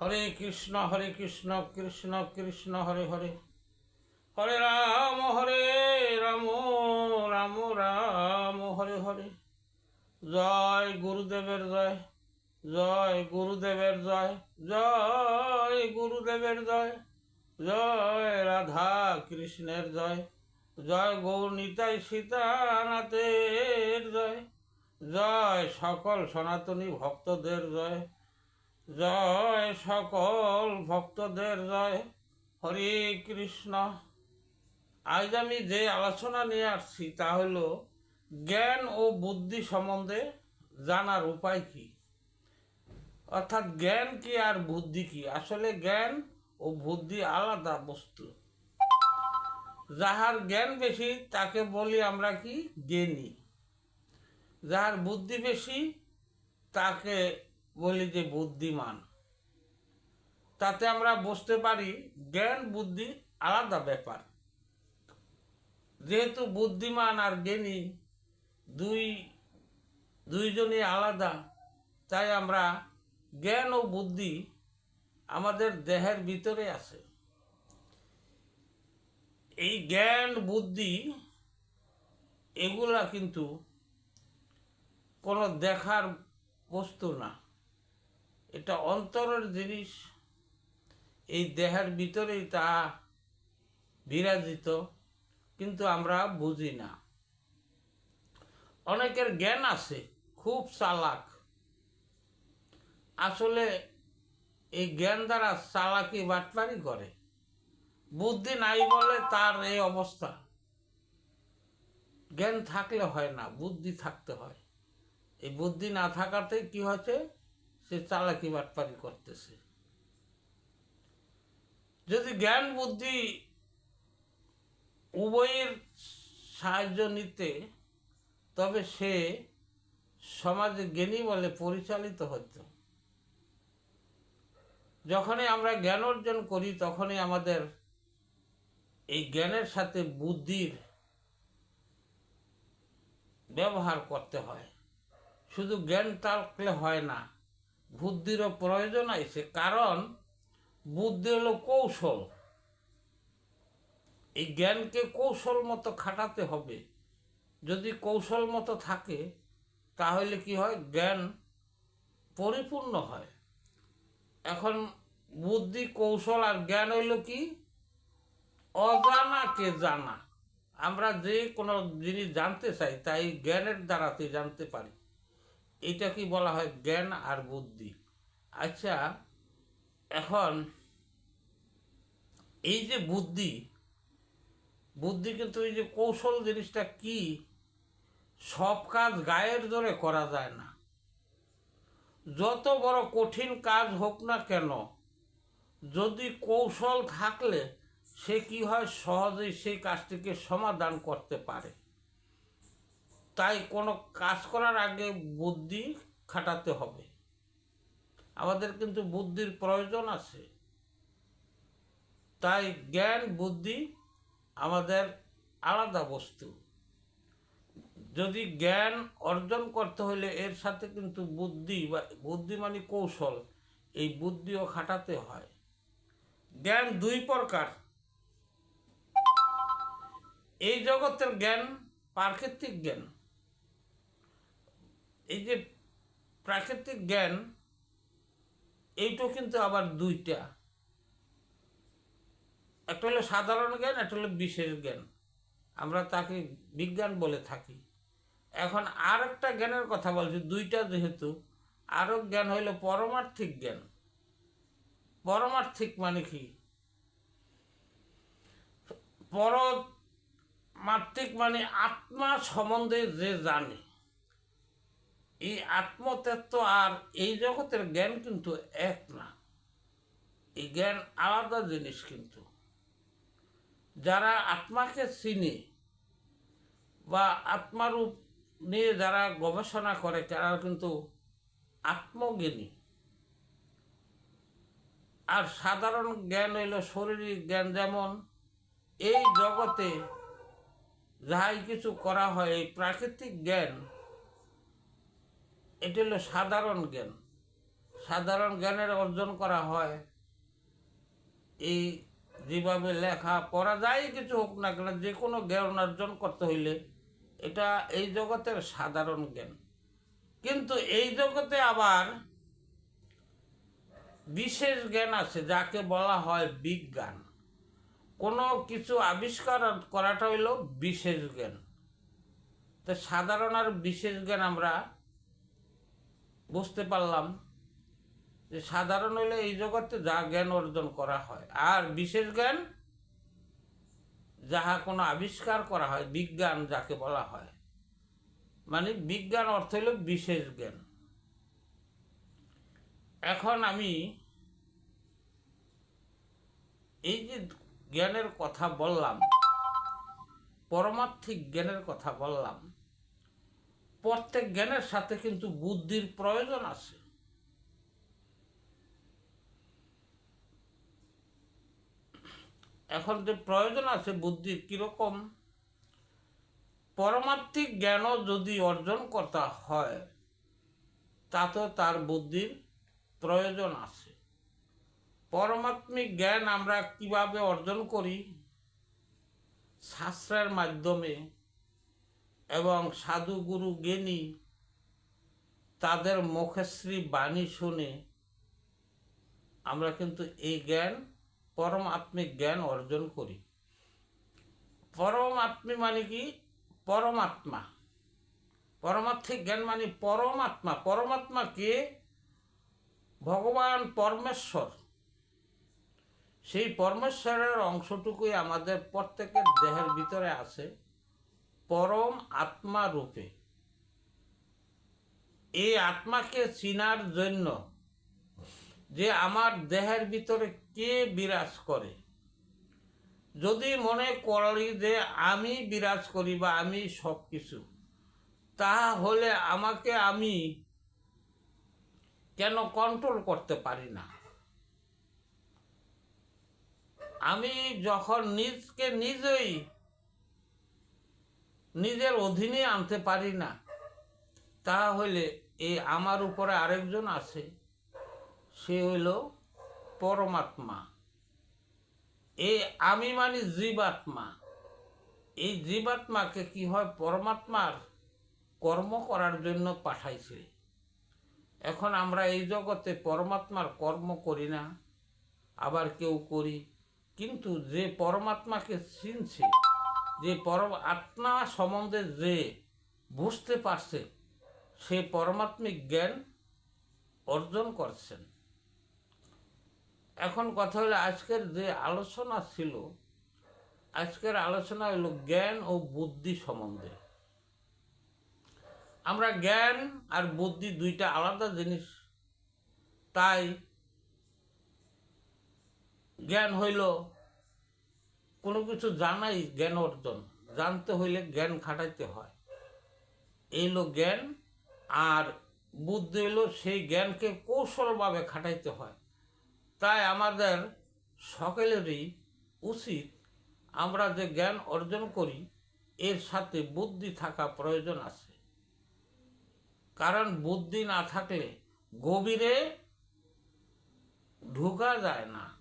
হরে কৃষ্ণ হরে কৃষ্ণ কৃষ্ণ কৃষ্ণ, হরে হরে। হরে রাম হরে রাম রাম রাম, হরে হরে। জয় গুরুদেবের জয় জয় গুরুদেবের জয় জয় গুরুদেবের জয় জয় রাধা কৃষ্ণের জয় জয় গৌর নিতাই সীতানাথের জয় জয় সকল সনাতনী ভক্তদের জয় জয় সকল ভক্তদের জয়। হরে কৃষ্ণ। আজ আমি যে আলোচনা নিয়ে আসছি তা হল জ্ঞান ও বুদ্ধি সম্বন্ধে জানার উপায় কি? অর্থাৎ জ্ঞান কি আর বুদ্ধি কি? আসলে জ্ঞান ও বুদ্ধি আলাদা বস্তু। যাহার জ্ঞান বেশি, তাকে বলি আমরা কি? জ্ঞানী। যাহার বুদ্ধি বেশি, তাকে বলি যে বুদ্ধিমান। তাতে আমরা বুঝতে পারি, জ্ঞান, বুদ্ধি আলাদা ব্যাপার। যেহেতু বুদ্ধিমান আর জ্ঞানী দুই, দুইজনই আলাদা, তাই আমরা জ্ঞান ও বুদ্ধি আমাদের দেহের ভিতরে আছে। এই জ্ঞান, বুদ্ধি, এগুলা কিন্তু কোনো দেখার বস্তু না। এটা অন্তরের জিনিস। এই দেহের ভিতরেই তা বিরাজিত, কিন্তু আমরা বুঝি না। অনেকের জ্ঞান আছে, খুব চালাক। আসলে এই জ্ঞান দ্বারা চালাকি বাটপারি করে। বুদ্ধি নাই বলে তার এই অবস্থা। জ্ঞান থাকলে হয় না, বুদ্ধি থাকতে হয়। এই বুদ্ধি না থাকাতে কি হচ্ছে? সে চালাকি বাটপারি করতেছে। যদি জ্ঞান বুদ্ধি উভয়ের সাহায্য নিতে, তবে সে সমাজে জ্ঞানী বলে পরিচালিত হতো। যখনই আমরা জ্ঞান অর্জন করি, তখনই আমাদের এই জ্ঞানের সাথে বুদ্ধির ব্যবহার করতে হয়। শুধু জ্ঞান থাকলে হয় না বুদ্ধিরও প্রয়োজন আছে কারণ বুদ্ধি হলো কৌশল। এই জ্ঞানকে কৌশল মতো খাটাতে হবে। যদি কৌশল মতো থাকে, তাহলে কি হয়? জ্ঞান পরিপূর্ণ হয়। এখন বুদ্ধি, কৌশল আর জ্ঞান হইল কি? অজানাকে জানা। আমরা যে কোনো জিনিস জানতে চাই, তাই জ্ঞানের দ্বারাতে জানতে পারি। কি বলা হয় জ্ঞান আর বুদ্ধি। আচ্ছা এখন এই যে বুদ্ধি বুদ্ধি কিন্তু এই যে কৌশল জিনিসটা কি, সব কাজ গায়ের জোরে করা যায় না। যত বড় কঠিন কাজ হোক না কেন, যদি কৌশল থাকলে সে কি হয় সহজেই সেই কাজটিকে সমাধান করতে পারে। তাই কোনো কাজ করার আগে বুদ্ধি খাটাতে হবে। আমাদের কিন্তু বুদ্ধির প্রয়োজন আছে। তাই জ্ঞান, বুদ্ধি আমাদের আলাদা বস্তু। যদি জ্ঞান অর্জন করতে হলে এর সাথে কিন্তু বুদ্ধি বা বুদ্ধি মানে কৌশল, এই বুদ্ধিও খাটাতে হয়। জ্ঞান দুই প্রকার। এই জগতের জ্ঞান প্রাকৃতিক জ্ঞান। এই যে প্রাকৃতিক জ্ঞান, এইটাও কিন্তু আবার দুইটা। একটা হলো সাধারণ জ্ঞান, একটা হলো বিশেষ জ্ঞান। আমরা তাকে বিজ্ঞান বলে থাকি। এখন আর একটা জ্ঞানের কথা বলছি, দুইটা যেহেতু আরও জ্ঞান হইল পরমার্থিক জ্ঞান। পরমার্থিক মানে কি? পরমার্থিক মানে আত্মা সম্বন্ধে যে জানে। এই আত্মতত্ত্ব আর এই জগতের জ্ঞান কিন্তু এক না। এই জ্ঞান আলাদা জিনিস কিন্তু। যারা আত্মাকে চিনে বা আত্মারূপ নিয়ে যারা গবেষণা করে তারা কিন্তু আত্মজ্ঞানী। আর সাধারণ জ্ঞান হইল শরীরিক জ্ঞান, যেমন এই জগতে যাহাই কিছু করা হয়, এই প্রাকৃতিক জ্ঞান এটা হলো সাধারণ জ্ঞান। সাধারণ জ্ঞানের অর্জন করা হয়। এই যেভাবে লেখা পড়া যায় কিছু হোক না কেন যে কোনো জ্ঞান অর্জন করতে হইলে এটা এই জগতের সাধারণ জ্ঞান। কিন্তু এই জগতে আবার বিশেষ জ্ঞান আছে, যাকে বলা হয় বিজ্ঞান। কোনো কিছু আবিষ্কার করাটা হইল বিশেষ জ্ঞান। তো সাধারণ আর বিশেষ জ্ঞান আমরা বুঝতে পারলাম যে সাধারণ হইলে এই জগতে যা জ্ঞান অর্জন করা হয়, আর বিশেষ জ্ঞান যাহা কোনো আবিষ্কার করা হয়, বিজ্ঞান যাকে বলা হয়। মানে বিজ্ঞান অর্থ হইল বিশেষ জ্ঞান। এখন আমি এই যে জ্ঞানের কথা বললাম, পরমার্থিক জ্ঞানের কথা বললাম প্রত্যেক জ্ঞানের সাথে কিন্তু বুদ্ধির প্রয়োজন আছে। এখন যে প্রয়োজন আছে বুদ্ধির কীরকম? পরমার্থিক জ্ঞানও যদি অর্জন করতে হয় তাতে তার বুদ্ধির প্রয়োজন আছে। পরমাত্মিক জ্ঞান আমরা কীভাবে অর্জন করি? শাস্ত্রের মাধ্যমে এবং সাধু গুরু জ্ঞানী তাদের মুখশ্রী বাণী শুনে আমরা কিন্তু এই জ্ঞান পরম আত্মিক জ্ঞান অর্জন করি। পরম আত্মী মানে কি? পরমাত্মা। পরমার্থিক জ্ঞান মানে পরমাত্মা। পরমাত্মা কে? ভগবান পরমেশ্বর। সেই পরমেশ্বরের অংশটুকুই আমাদের প্রত্যেকের দেহের ভিতরে আছে। পরম আত্মা রূপে। এই আত্মাকে চিনার জন্য যে আমার দেহের ভিতরে কে বিরাজ করে? যদি মনে করি যে আমি বিরাজ করি বা আমি সব কিছু তাহা তাহলে আমাকে আমি কেন কন্ট্রোল করতে পারি না? আমি যখন নিজকে নিজেই নিজের অধীনে আনতে পারি না। তাহলে এই আমার উপরে আরেকজন আছে। সে হইল পরমাত্মা। এই আমি মানে জীবাত্মা। এই জীবাত্মাকে কি হয়? পরমাত্মার কর্ম করার জন্য পাঠাইছে। এখন আমরা এই জগতে পরমাত্মার কর্ম করি না, আবার কেউ করি। কিন্তু যে পরমাত্মাকে চিনছে যে পরম আত্মা সম্বন্ধে যে বুঝতে পারছে, সে পরমাত্মিক জ্ঞান অর্জন করছেন। এখন কথা হলো আজকের যে আলোচনা ছিল, আজকের আলোচনা হলো জ্ঞান ও বুদ্ধি সম্বন্ধে। আমরা জ্ঞান আর বুদ্ধি দুইটা আলাদা জিনিস, তাই জ্ঞান হইল কোনো কিছু জানাই জ্ঞান অর্জন। জানতে হইলে জ্ঞান খাটাইতে হয়। এই হলো জ্ঞান আর বুদ্ধি হইল সেই জ্ঞানকে কৌশলভাবে খাটাইতে হয়। তাই আমাদের সকলেরই উচিত আমরা যে জ্ঞান অর্জন করি, এর সাথে বুদ্ধি থাকা প্রয়োজন আছে। কারণ বুদ্ধি না থাকলে গভীরে ঢোকা যায় না।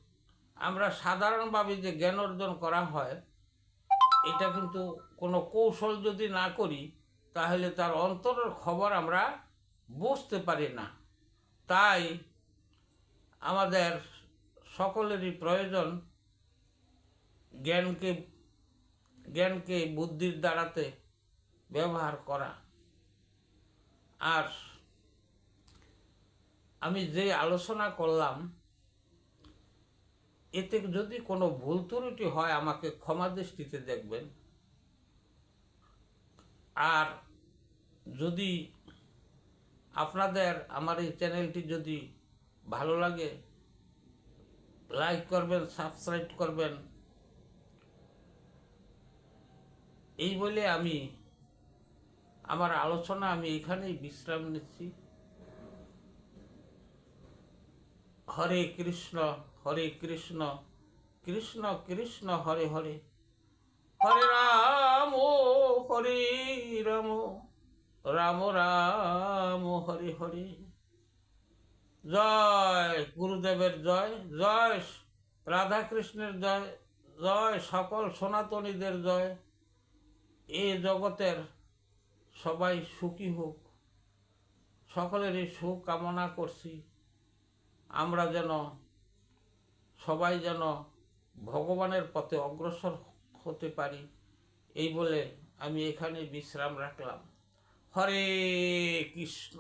আমরা সাধারণভাবে যে জ্ঞান অর্জন করা হয়, এটা কিন্তু কোনো কৌশল যদি না করি, তাহলে তার অন্তরের খবর আমরা বুঝতে পারি না। তাই আমাদের সকলেরই প্রয়োজন জ্ঞানকে জ্ঞানকে বুদ্ধির দ্বারাতে ব্যবহার করা। আর আমি যে আলোচনা করলাম এতে যদি কোনো ভুল ত্রুটি হয়, আমাকে ক্ষমা দৃষ্টিতে দেখবেন। আর যদি আপনাদের আমার এই চ্যানেলটি যদি ভালো লাগে, লাইক করবেন, সাবস্ক্রাইব করবেন। এই বলে আমি আমার আলোচনা, আমি এখানেই বিশ্রাম নিচ্ছি। হরে কৃষ্ণ। হরে কৃষ্ণ কৃষ্ণ কৃষ্ণ, হরে হরে। হরে রাম হরে রাম রাম রাম, হরে হরে। জয় গুরুদেবের জয় জয় রাধাকৃষ্ণের জয় জয় সকল সনাতনীদের জয়। এ জগতের সবাই সুখী হোক, সকলেরই সুখ কামনা করছি। আমরা যেন সবাই যেন ভগবানের পথে অগ্রসর হতে পারি, এই বলে আমি এখানে বিশ্রাম রাখলাম। হরে কৃষ্ণ।